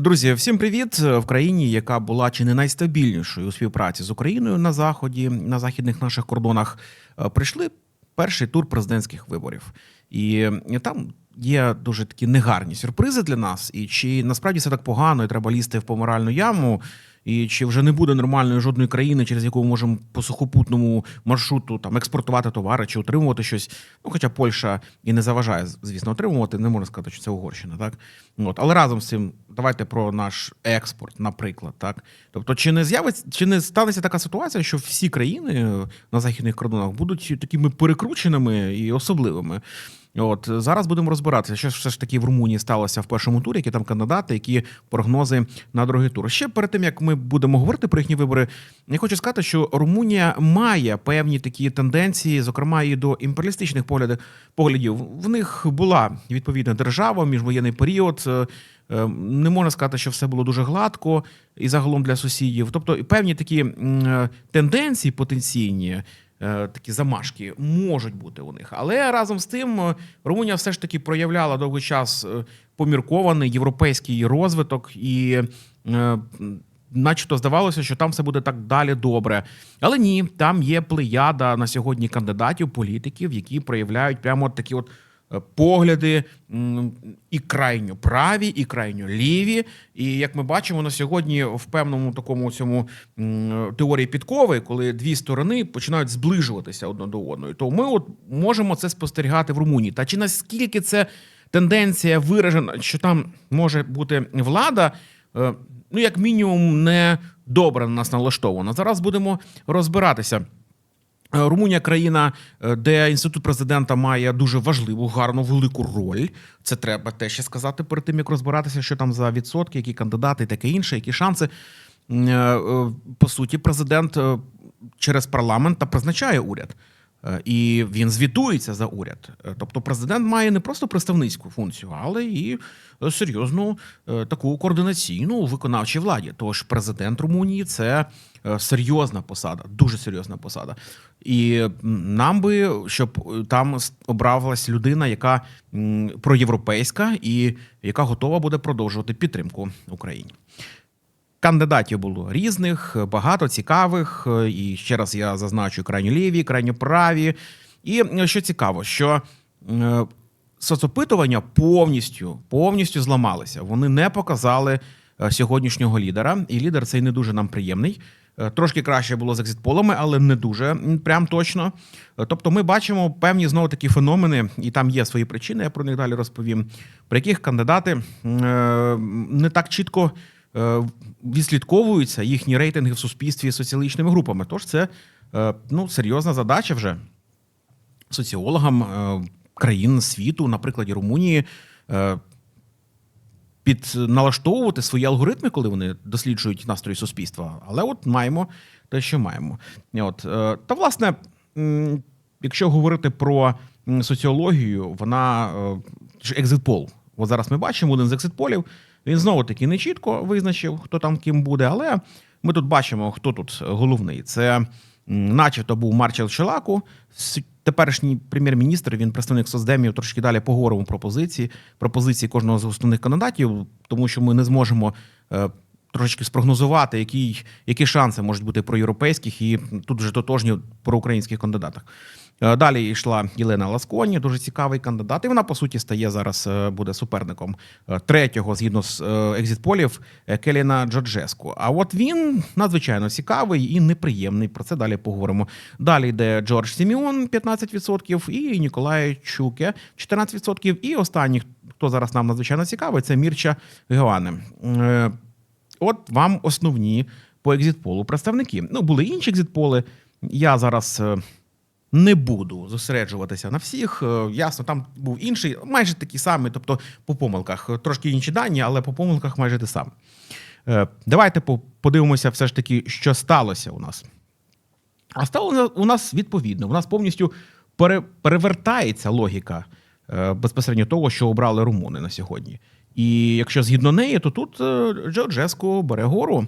Друзі, всім привіт в країні, яка була чи не найстабільнішою у співпраці з Україною на заході, на західних наших кордонах. е, Прийшли перший тур президентських виборів, і там є дуже такі негарні сюрпризи для нас. І чи насправді все так погано, і треба лізти в помиральну яму, і чи вже не буде нормальної жодної країни, через яку ми можемо по сухопутному маршруту там експортувати товари чи отримувати щось. Ну, хоча Польща і не заважає, звісно, отримувати, не можна сказати, що це Угорщина, так от але разом з цим, давайте про наш експорт, наприклад, так. Тобто, чи не з'явиться, чи не станеться така ситуація, що всі країни е, на західних кордонах будуть такими перекрученими і особливими? От зараз будемо розбиратися, що все ж таки в Румунії сталося в першому турі, які там кандидати, які прогнози на другий тур. Ще перед тим як ми будемо говорити про їхні вибори, я хочу сказати, що Румунія має певні такі тенденції, зокрема і до імперіалістичних поглядів. Поглядів в них була відповідна держава, міжвоєнний період. е, е, Не можна сказати, що все було дуже гладко і загалом для сусідів. Тобто, певні такі е, тенденції потенційні такі замашки можуть бути у них. Але разом з тим е, Румунія все ж таки проявляла довгий час е, поміркований європейський розвиток і. е, Начебто здавалося, що там все буде так далі добре. Але ні, там є плеяда на сьогодні кандидатів, політиків, які проявляють прямо такі от е, погляди і крайньо праві, і крайньо ліві. І як ми бачимо на сьогодні, в певному такому цьому теорії підкови, коли дві сторони починають зближуватися одна до одної, то ми от можемо це спостерігати в Румунії. Та чи наскільки це тенденція виражена, що там може бути влада? е, Ну, як мінімум, не добре на нас налаштована. Зараз будемо розбиратися. Е, Румунія країна, е, де інститут президента має дуже важливу, гарну, велику роль. Це треба теж ще сказати перед тим, як розбиратися, що там за відсотки, які кандидати, і таке інше, які шанси. Е, По суті, президент через парламент та призначає уряд. Е, І він звітується за уряд. Е, Тобто, президент має не просто представницьку функцію, але і е, серйозну таку координаційну у виконавчій владі. Тож президент Румунії це серйозна посада, дуже серйозна посада. І нам би, щоб там обравилась людина, яка проєвропейська і яка готова буде продовжувати підтримку Україні. Кандидатів було різних, багато цікавих. е, І ще раз я зазначу крайньо ліві, крайньо праві. І е, що цікаво, що е, соцопитування повністю повністю зламалися. Вони не показали сьогоднішнього лідера, і лідер цей не дуже нам приємний. Трошки краще було з екзитполами, але не дуже прям точно. Тобто, ми бачимо певні знову такі феномени, і там є свої причини. Я про них далі розповім, при яких кандидати не так чітко відслідковуються їхні рейтинги в суспільстві з соціологічними групами. Тож це е, ну, серйозна задача вже соціологам е, країн світу, на прикладі Румунії, е, підналаштовувати свої алгоритми, коли вони досліджують настрої суспільства. Але от маємо те, що маємо. От е, та власне, якщо говорити про соціологію, вона е, екзитпол. От зараз ми бачимо один з екзитполів. Він знову таки не чітко визначив, хто там ким буде, але ми тут бачимо, хто тут головний. Це начебто був Марчел Челаку, теперішній прем'єр-міністр. Він представник соцдемів. Трошки далі поговоримо про позиції, про позиції кожного з основних кандидатів, тому що ми не зможемо. Трошечки спрогнозувати, які, які шанси можуть бути про європейських і тут вже тотожні про українських кандидатах. Е, Далі йшла Єлена Ласконі, дуже цікавий кандидат. І вона, по суті, стає зараз е, буде суперником е, третього, згідно з е, екзитполів, е, Келіна Джорджеску. А от він надзвичайно цікавий і неприємний. Про це далі поговоримо. Далі йде Джордж Сіміон 15% і Ніколай Чуке 14%. І останній, хто зараз нам надзвичайно цікавий, це Мірча Геоане. От вам основні по екзитполу представники. Ну, були інші екзитполи. Я зараз е, не буду зосереджуватися на всіх. Е, Ясно, там був інший, майже такий самий, тобто по помилках. Трошки інші дані, але по помилках майже те саме. Е, Давайте подивимося, все ж таки, що сталося у нас. А стало у нас відповідно. У нас повністю перевертається логіка безпосередньо того, що обрали румуни на сьогодні. І якщо згідно неї, то тут е, Джорджеско бере гору.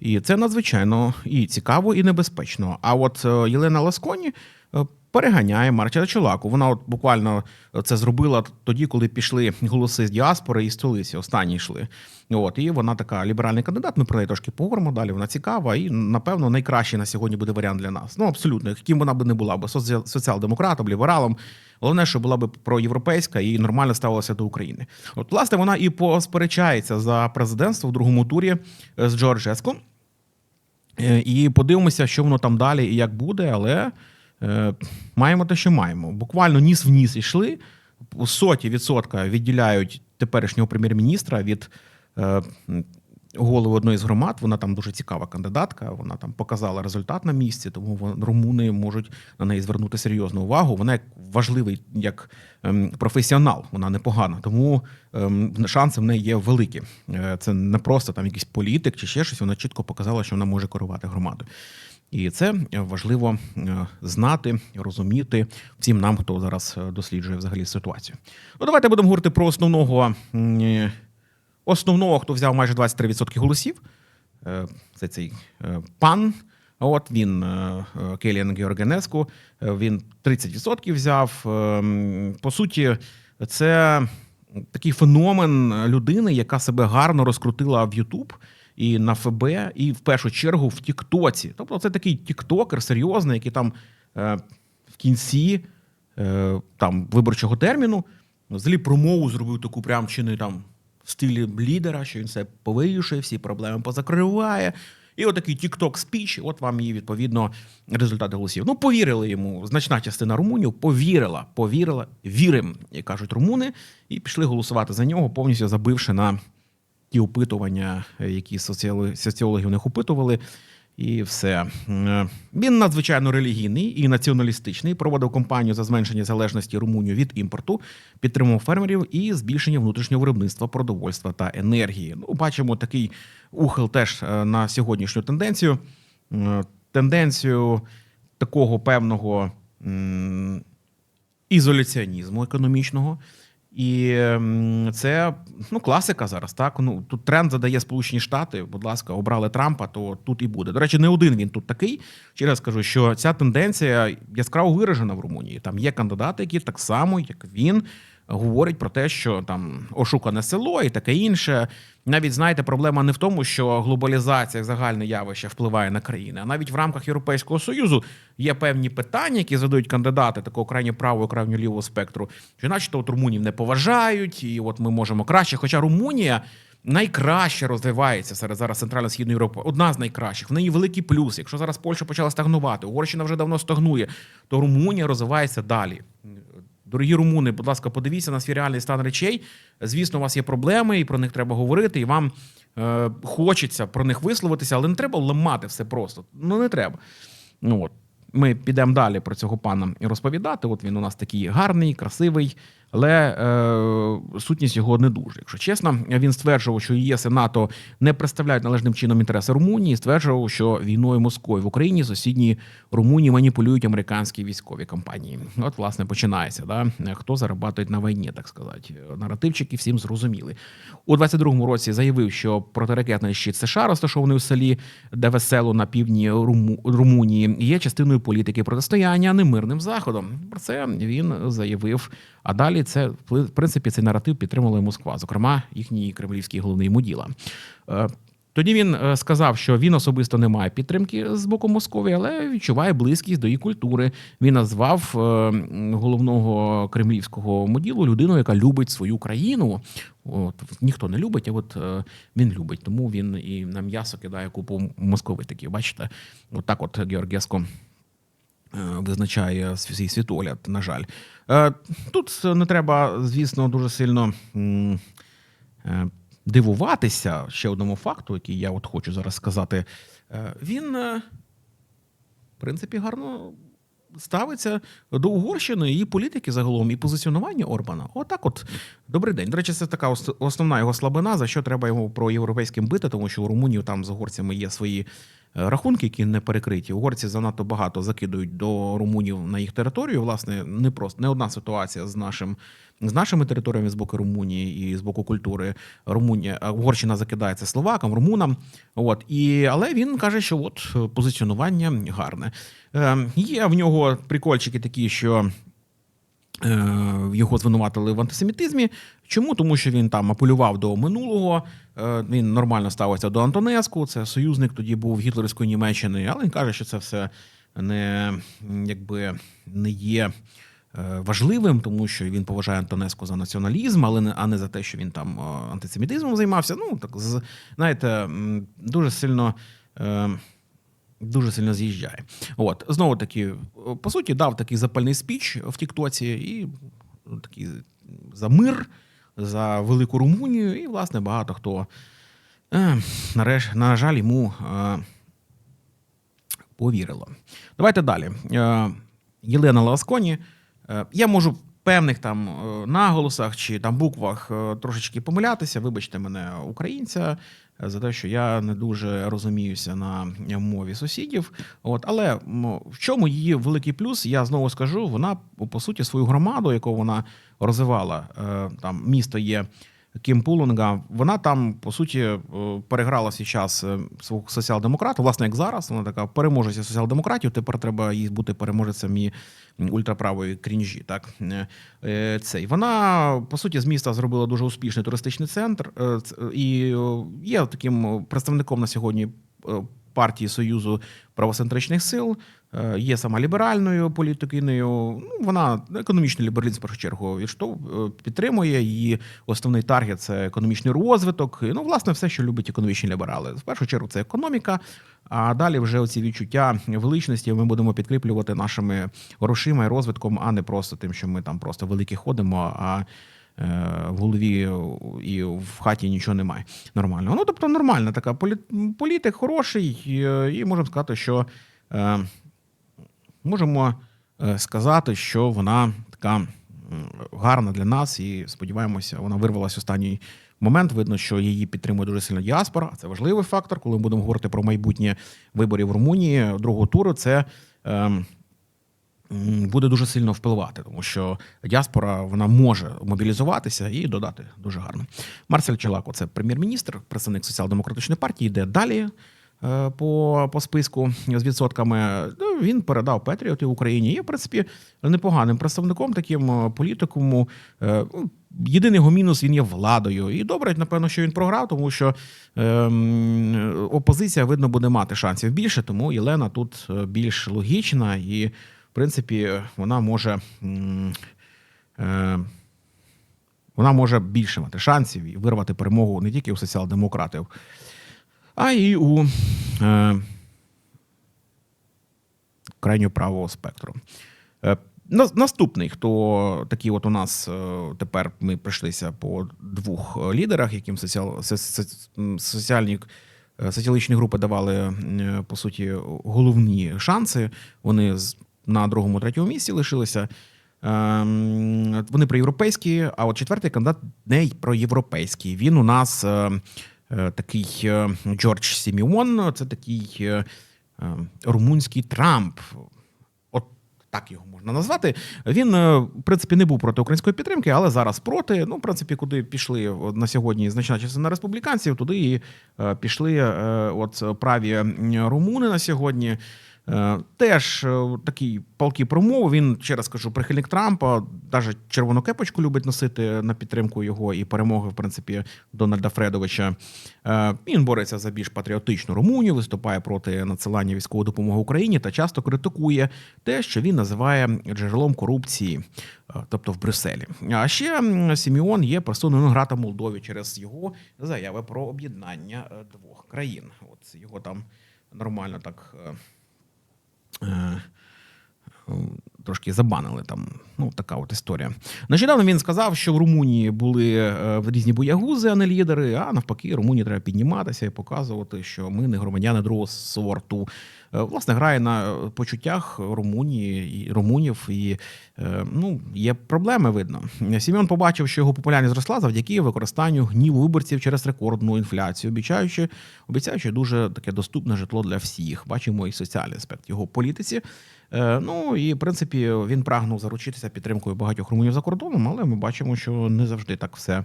І це надзвичайно і цікаво, і небезпечно. А от е, Єлена Ласконі е, переганяє Марча Чолаку. Вона от буквально це зробила тоді, коли пішли голоси з діаспори і столиці. Останні йшли. От і вона така ліберальний кандидат. Ми про неї трошки поговоримо далі. Вона цікава і напевно найкращий на сьогодні буде варіант для нас. Ну абсолютно, яким вона би не була, бо соціал- соціал-демократом, лібералом. Головне, що була б проєвропейська і нормально ставилася до України. От, власне, вона і посперечається за президентство в другому турі е, з Джорджеско. Е, І подивимося, що воно там далі і як буде, але е, маємо те, що маємо. Буквально ніс в ніс йшли. Соті відсотка відділяють теперішнього прем'єр-міністра від е, м, голови одної з громад. Вона там дуже цікава кандидатка. Вона там показала результат на місці, тому румуни можуть на неї звернути серйозну увагу. Вона як важливий як ем, професіонал, вона непогана. Тому ем, шанси в неї є великі. Е, Це не просто там якийсь політик чи ще щось. Вона чітко показала, що вона може керувати громадою. І це важливо е, знати, розуміти всім нам, хто зараз е, досліджує взагалі ситуацію. Ну, давайте будемо говорити про основного основного, хто взяв майже 23% голосів. Е, Це цей е, пан. От він е, Келіан Георгенеску. Він 30% взяв. По суті, це такий феномен людини, яка себе гарно розкрутила в Ютуб і на ФБ, і в першу чергу в Тіктоці. Тобто, це такий тіктокер серйозний, який там в кінці там виборчого терміну взагалі промову зробив таку прям чи не там в стилі лідера, що він все повирішує, всі проблеми позакриває. І отакий тікток спіч, от вам і відповідно результати голосів. Ну, повірили йому. Значна частина румунів повірила, повірила, вірим, як кажуть румуни, і пішли голосувати за нього, повністю забивши на ті опитування, які соціологи в них опитували. І все. Е, Він надзвичайно релігійний і націоналістичний. Проводив кампанію за зменшення залежності Румунії від імпорту, підтримував фермерів і збільшення внутрішнього виробництва продовольства та енергії. Ну, бачимо такий ухил теж е, на сьогоднішню тенденцію. Е, Тенденцію такого певного ізоляціонізму економічного. І це ну, класика зараз. Так ну тут тренд задає Сполучені Штати. Будь ласка, обрали Трампа, то тут і буде. До речі, не один він тут такий. Ще раз кажу, що ця тенденція яскраво виражена в Румунії. Там є кандидати, які так само, як він, говорять про те, що там ошукане село і таке інше. Навіть знаєте, проблема не в тому, що глобалізація як загальне явище впливає на країни, а навіть в рамках Європейського союзу є певні питання, які задають кандидати такого крайньо правого, крайньо лівого спектру, що, начебто, от румунів не поважають, і от ми можемо краще. Хоча Румунія найкраще розвивається серед зараз Центрально-Східної Європи. Одна з найкращих. В неї великий плюс. Якщо зараз Польща почала стагнувати, Угорщина вже давно стагнує, то Румунія розвивається далі. Дорогі румуни, будь ласка, подивіться на свій реальний стан речей. Звісно, у вас є проблеми, і про них треба говорити, і вам е, хочеться про них висловитися, але не треба ламати все просто. Ну не треба. Ну от. Ми підемо далі про цього пана розповідати. От він у нас такий гарний, красивий, але е, сутність його не дуже. Якщо чесно, він стверджував, що ЄС і НАТО не представляють належним чином інтереси Румунії. Стверджував, що війною Москви в Україні сусідні Румунії маніпулюють американські військові компанії. От, власне, починається. Да? Хто зарабатує на війні, так сказати. Наративчики всім зрозуміли. У 22-му році заявив, що протиракетний щит США, розташований у селі Девесело на півдні Руму- Румунії, є частиною політики протистояння, а не мирним заходом. Про це він заявив. А далі це в принципі цей наратив підтримала Москва, зокрема їхній кремлівський головний муділа. Е, Тоді він е, сказав, що він особисто не має підтримки з боку Московії, але відчуває близькість до її культури. Він назвав е, головного кремлівського муділу людину, яка любить свою країну. От ніхто не любить, а от він любить. Тому він і на м'ясо кидає купу московитиків. Бачите, от от Георгеско е, визначає свій світогляд, на жаль. Е, Тут не треба, звісно, дуже сильно е, дивуватися ще одному факту, який я от хочу зараз сказати. Е, Він, е, в принципі, гарно ставиться до Угорщини, її політики загалом і позиціонування Орбана. Отак, от добрий день. До речі, це така основна його слабина, за що треба його про європейським бити, тому що у Румунії там з угорцями є свої рахунки, які не перекриті. Угорці занадто багато закидують до румунів на їх територію. Власне, не просто не одна ситуація з нашим. З нашими територіями з боку Румунії і з боку культури Румунія Угорщина закидається словакам, румунам. От і але він каже, що от позиціонування гарне. Е, Є в нього прикольчики такі, що Е, Його звинуватили в антисемітизмі. Чому? Тому що він там апелював до минулого. Е, Він нормально ставився до Антонеску. Це союзник тоді був гітлерської Німеччини, але він каже, що це все не якби не є е, важливим, тому що він поважає Антонеску за націоналізм, але не а не за те, що він там е, антисемітизмом займався. Ну так знаєте, дуже сильно. Дуже сильно з'їжджає. От знову таки, по суті, дав такий запальний спіч в Тіктоці і такий за мир, за велику Румунію, і, власне, багато хто е, нареш, на жаль, йому е, повірило. Давайте далі. Е, Єлена Ласконі. Я можу певних там е, наголосах чи там буквах е, трошечки помилятися. Вибачте мене, українця, е, за те, що я не дуже розуміюся на мові сусідів. От, але в чому її великий плюс, я знову скажу, вона по суті свою громаду, яку вона розвивала, там місто є. Кім Пулунга, вона там по суті переграла переграла час свого соціал-демократа. Власне, як зараз, вона така переможеця соціал-демократів. Тепер треба їй бути переможецем і ультраправої крінжі. Так Е, е, цей вона по суті з міста зробила дуже успішний туристичний центр, е, і е, є таким представником на сьогодні е, партії Союзу правоцентричних сил. Е, Є сама ліберальною політикиною. Ну, вона економічний лібералізм в першу чергу е, підтримує. Її основний таргет це економічний розвиток. Ну, власне, все, що любить економічні ліберали. В першу чергу це економіка. А далі вже оці відчуття величності ми будемо підкріплювати нашими грошима і розвитком, а не просто тим, що ми там просто великі ходимо. а в голові і в хаті нічого немає. Нормально. Ну, тобто, нормальна така політик хороший, і, і можемо сказати, що е, можемо е, сказати, що вона така гарна для нас, і сподіваємося, вона вирвалася в останній момент. Видно, що її підтримує дуже сильно діаспора. Це важливий фактор, коли ми будемо говорити про майбутнє виборів в Румунії другого туру. Це м, буде дуже сильно впливати, тому що діаспора вона може мобілізуватися і додати дуже гарно. Марсель Челако, це прем'єр-міністр, представник соціал-демократичної партії, йде далі. е, По, по списку з відсотками Ну, він передав Петріоти Україні. Є, в принципі, непоганим представником, таким е, політикуму. Е, Єдиний його мінус він є владою. І добре, напевно, що він програв, тому що ем, опозиція, видно, буде мати шансів більше, тому Єлена тут більш логічна і, в принципі, вона може. е, Вона може більше мати шансів і вирвати перемогу не тільки у соціал-демократів, а й у е, крайньо правого спектру. Е, Наступний, хто такий, от у нас е, тепер ми прийшлися по двох лідерах, яким соціал, со- со- соціальні соціалічні групи давали по суті головні шанси. Вони на другому, третьому місці лишилися. Ем, Вони проєвропейські, а от четвертий кандидат не проєвропейський. Він у нас е, е, такий е, Джордж Сіміон, це такий румунський Трамп. От так його можна назвати. Він, в принципі, не був проти української підтримки, але зараз проти. Ну, в принципі, куди пішли на сьогодні значна частина республіканців, туди і пішли от праві румуни на сьогодні. Е, Теж е, такий палкий промови. Він ще раз кажу, прихильник Трампа, навіть червону кепочку любить носити на підтримку його і перемоги, в принципі, Дональда Фредовича. Е, Він бореться за більш патріотичну Румунію, виступає проти надсилання військової допомоги Україні та часто критикує те, що він називає джерелом корупції, тобто в Брюсселі. А ще Сіміон є персоною грата Молдові через його заяви про об'єднання двох країн. От його там нормально так. Е, е, Трошки забанили там. Ну, така от історія. Нещодавно він сказав, що в Румунії були е, різні боягузи, а не лідери. А навпаки, Румунії треба підніматися і показувати, що ми не громадяни другого сорту. е, власне грає на почуттях Румунії і румунів. І е, ну, є проблеми видно. Сім'он побачив, що його популярність зросла завдяки використанню гніву виборців через рекордну інфляцію, обіцяючи, обіцяючи дуже таке доступне житло для всіх. Бачимо і соціальний аспект його політиці. Е, Ну і в принципі він прагнув заручитися підтримкою багатьох румунів за кордоном, але ми бачимо, що не завжди так все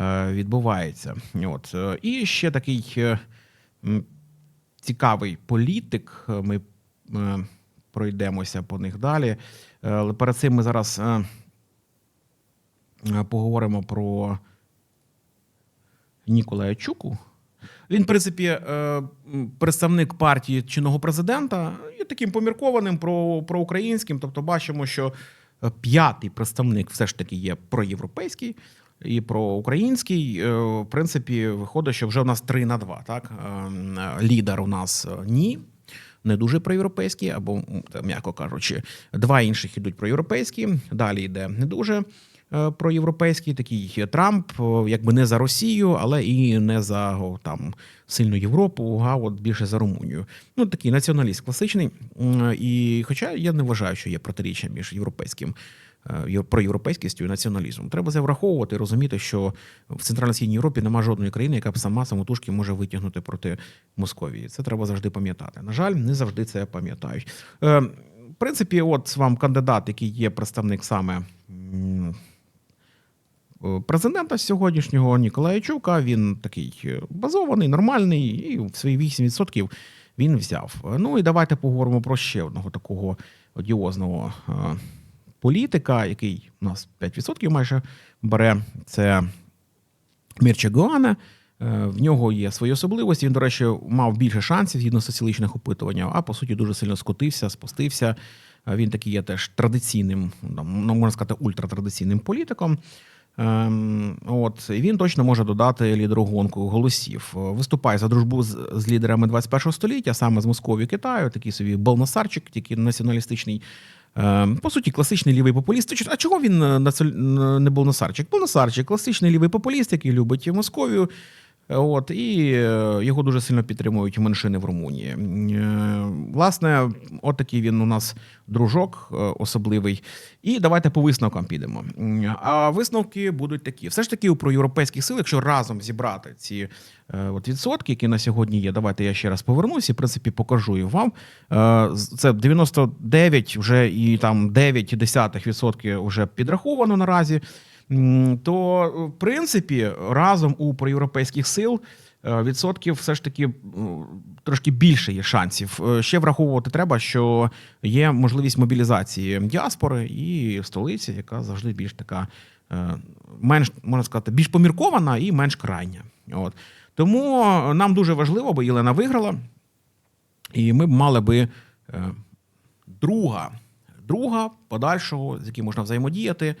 е, відбувається. От е, і ще такий цікавий політик. Ми пройдемося по них далі. Але перед цим ми зараз поговоримо про Ніколая Чуку. Він, в принципі, е, представник партії чинного президента є таким поміркованим про, проукраїнським. Тобто, бачимо, що е, п'ятий представник все ж таки є проєвропейський і проукраїнський. Е, В принципі, виходить, що вже у нас 3 на 2. Так? Лідер у нас ні. Не дуже проєвропейський, або, м'яко кажучи, два інших ідуть проєвропейські, далі йде не дуже проєвропейський, такий Трамп, якби не за Росію, але і не за там сильну Європу, а от більше за Румунію. Ну такий націоналіст класичний. І хоча я не вважаю, що є протиріччя між європейським. е, єв- Проєвропейськістю і націоналізмом треба це враховувати, розуміти, що в центрально-східній Європі немає жодної країни, яка б сама самотужки може витягнути проти Московії. Це треба завжди пам'ятати. На жаль, не завжди це пам'ятають. Е, в принципі, от вам кандидат, який є представник саме е, президента сьогоднішнього Ніколая Чука. Він такий е, базований, нормальний, і в свої 8% він взяв. Е, Ну і давайте поговоримо про ще одного такого одіозного е, політика, який у нас 5% майже бере. Це Мірча Гуана. Е, В нього є свої особливості. Він, до речі, мав більше шансів згідно соціологічних опитувань, а по суті дуже сильно скотився, спустився. Е, Він такий є теж традиційним, ну, можна сказати, ультратрадиційним політиком. Ем, От і він точно може додати лідеру гонку голосів. Виступає за дружбу з, з лідерами 21 століття, саме з Московії Китаю, такий собі Балнасарчик, тільки націоналістичний. Ем, По суті, класичний лівий популіст. А чого він е, не Балнасарчик? Балнасарчик, класичний лівий популіст, який любить Московію. От і е, його дуже сильно підтримують меншини в Румунії. Е, Власне, от такий він у нас дружок е, особливий. І давайте по висновкам підемо. А висновки будуть такі: все ж таки, у проєвропейських сил, якщо разом зібрати ці от відсотки, які на сьогодні є, давайте я ще раз повернусь і в принципі покажу їх вам. Це 99 вже і там 9 десятих відсотки вже підраховано наразі. То, в принципі, разом у проєвропейських сил е, відсотків все ж таки трошки більше є шансів. Е, Ще враховувати треба, що є можливість мобілізації діаспори і столиці, яка завжди більш така е, менш можна сказати, більш поміркована і менш крайня. От тому нам дуже важливо, бо Єлена виграла, і ми б мали би е, друга, друга подальшого, з яким можна взаємодіяти.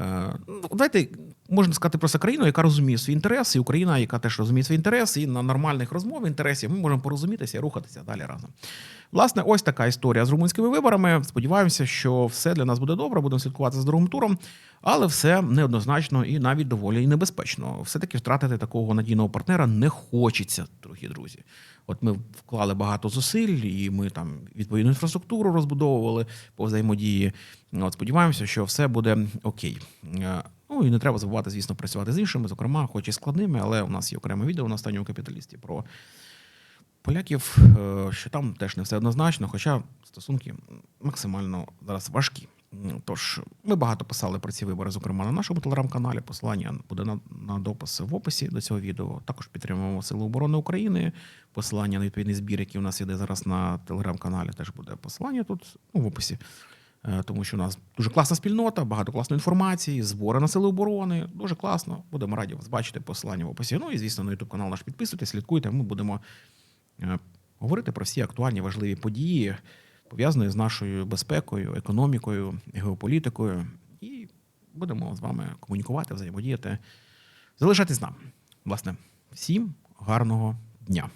Е, Давайте можна сказати просто країну, яка розуміє свої інтереси, і Україна, яка теж розуміє свої інтереси, і на нормальних розмов інтересів ми можемо порозумітися і рухатися далі разом. Власне, ось така історія з румунськими виборами. Сподіваємося, що все для нас буде добре. Будемо слідкувати за другим туром, але все неоднозначно і навіть доволі небезпечно. Все таки втратити такого надійного партнера не хочеться, дорогі друзі. От ми вклали багато зусиль, і ми там відповідну інфраструктуру розбудовували по взаємодії. От сподіваємося, що все буде окей. Е, Ну і не треба забувати, звісно, працювати з іншими, зокрема, хоч і складними, але у нас є окреме відео на останньому капіталісті про поляків, е, що там теж не все однозначно, хоча стосунки максимально зараз важкі. Тож ми багато писали про ці вибори, зокрема на нашому телеграм-каналі. Посилання буде на, на допис в описі до цього відео. Також підтримуємо Сили оборони України. Посилання на відповідний збір, який у нас іде зараз на телеграм-каналі, теж буде посилання тут ну, в описі. Е, Тому що у нас дуже класна спільнота, багато класної інформації, збори на сили оборони. Дуже класно. Будемо раді вас бачити. Посилання в описі. Ну і звісно, на YouTube канал наш підписуйтесь, слідкуйте. Ми будемо е, говорити про всі актуальні важливі події, пов'язані з нашою безпекою, економікою, геополітикою. І будемо з вами комунікувати, взаємодіяти. Залишайтесь з нами. Власне, всім гарного дня.